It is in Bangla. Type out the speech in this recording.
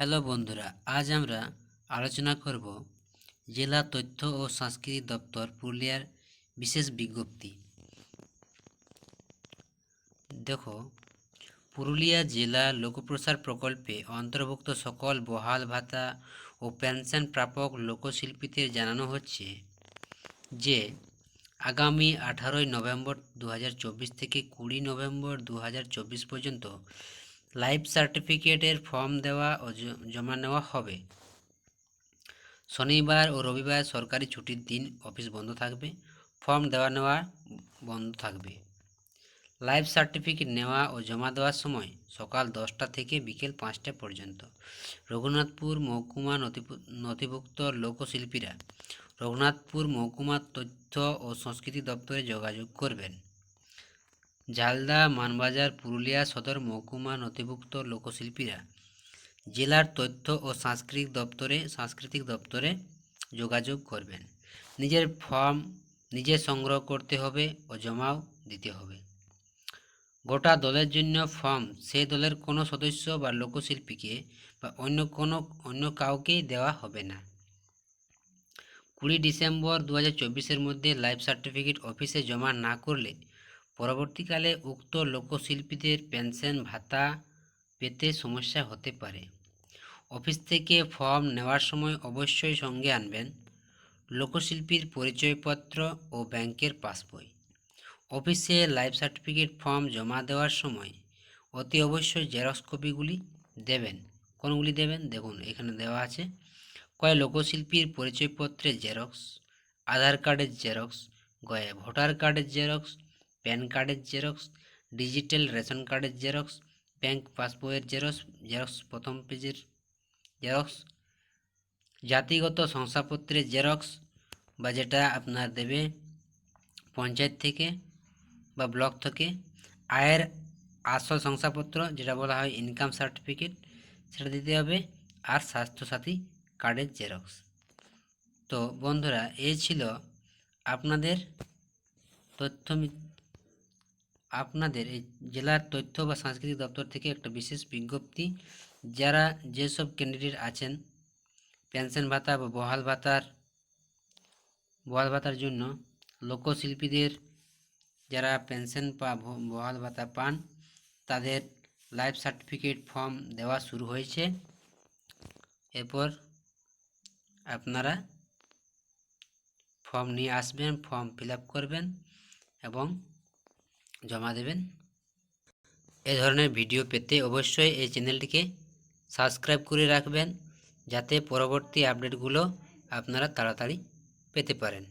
হ্যালো বন্ধুরা, আজ আমরা আলোচনা করব জেলা তথ্য ও সংস্কৃতি দপ্তর পুরুলিয়ার বিশেষ বিজ্ঞপ্তি। দেখো, পুরুলিয়া জেলা লোকপ্রসার প্রকল্পে অন্তর্ভুক্ত সকল বহাল ভাতা ও পেনশন প্রাপক লোকশিল্পীদের জানানো হচ্ছে যে, আগামী আঠারোই নভেম্বর দু হাজার চব্বিশ থেকে কুড়ি নভেম্বর দু হাজার চব্বিশ পর্যন্ত লাইফ সার্টিফিকেটের ফর্ম দেওয়া ও জমা নেওয়া হবে। শনিবার ও রবিবার সরকারি ছুটির দিন অফিস বন্ধ থাকবে, ফর্ম দেওয়া নেওয়া বন্ধ থাকবে। লাইফ সার্টিফিকেট নেওয়া ও জমা দেওয়ার সময় সকাল দশটা থেকে বিকেল পাঁচটা পর্যন্ত রঘুনাথপুর মহকুমা নথিভু- নথিভুক্ত লোকশিল্পীরা রঘুনাথপুর মহকুমা তথ্য ও সংস্কৃতি দপ্তরে যোগাযোগ করবেন। ঝালদা মানবাজার, পুরুলিয়া সদর মহকুমা নথিভুক্ত লোকশিল্পীরা জেলার তথ্য ও সাংস্কৃতিক দপ্তরে সাংস্কৃতিক দপ্তরে যোগাযোগ করবেন। নিজের ফর্ম নিজে সংগ্রহ করতে হবে ও জমাও দিতে হবে। গোটা দলের জন্য ফর্ম সেই দলের কোনো সদস্য বা লোকশিল্পীকে বা অন্য কোনো, অন্য কাউকেই দেওয়া হবে না। কুড়ি ডিসেম্বর দু হাজার চব্বিশের মধ্যে লাইফ সার্টিফিকেট অফিসে জমা না করলে পরবর্তীকালে উক্ত লোকশিল্পীদের পেনশন ভাতা পেতে সমস্যা হতে পারে। অফিস থেকে ফর্ম নেওয়ার সময় অবশ্যই সঙ্গে আনবেন লোকশিল্পীর পরিচয়পত্র ও ব্যাংকের পাসবই। অফিসে লাইফ সার্টিফিকেট ফর্ম জমা দেওয়ার সময় অতি অবশ্যই জেরক্স কপিগুলি দেবেন। কোনগুলি দেবেন? দেখুন, এখানে দেওয়া আছে, কয় লোকশিল্পীর পরিচয়পত্রের জেরক্স, আধার কার্ডের জেরক্স গয়ে ভোটার কার্ডের জেরক্স প্যান কার্ডের জেরক্স, ডিজিটাল রেশন কার্ডের জেরক্স, ব্যাংক পাসবইয়ের জেরক্স জেরক্স প্রথম পেজের জেরক্স, জাতিগত শংসাপত্রের জেরক্স বা যেটা আপনার দেবে পঞ্চায়েত থেকে বা ব্লক থেকে, আয়ের আসল শংসাপত্র যেটা বলা হয় ইনকাম সার্টিফিকেট, সেটা দিতে হবে আর স্বাস্থ্যসাথী কার্ডের জেরক্স। তো বন্ধুরা এই ছিল আপনাদের তথ্য আপনাদের এই জেলার তথ্য বা সাংস্কৃতিক দপ্তর থেকে একটা বিশেষ বিজ্ঞপ্তি। যারা যেসব ক্যান্ডিডেট আছেন, পেনশন ভাতা বা বহাল ভাতার বহাল ভাতার জন্য লোকশিল্পীদের যারা পেনশন বা বহাল ভাতা পান, তাদের লাইফ সার্টিফিকেট ফর্ম দেওয়া শুরু হয়েছে। এরপর আপনারা ফর্ম নিয়ে আসবেন, ফর্ম ফিল করবেন এবং জমা দেবেন। এ ধরনের ভিডিও পেতে অবশ্যই এই চ্যানেলটিকে সাবস্ক্রাইব করে রাখবেন, যাতে পরবর্তী আপডেটগুলো আপনারা তাড়াতাড়ি পেতে পারেন।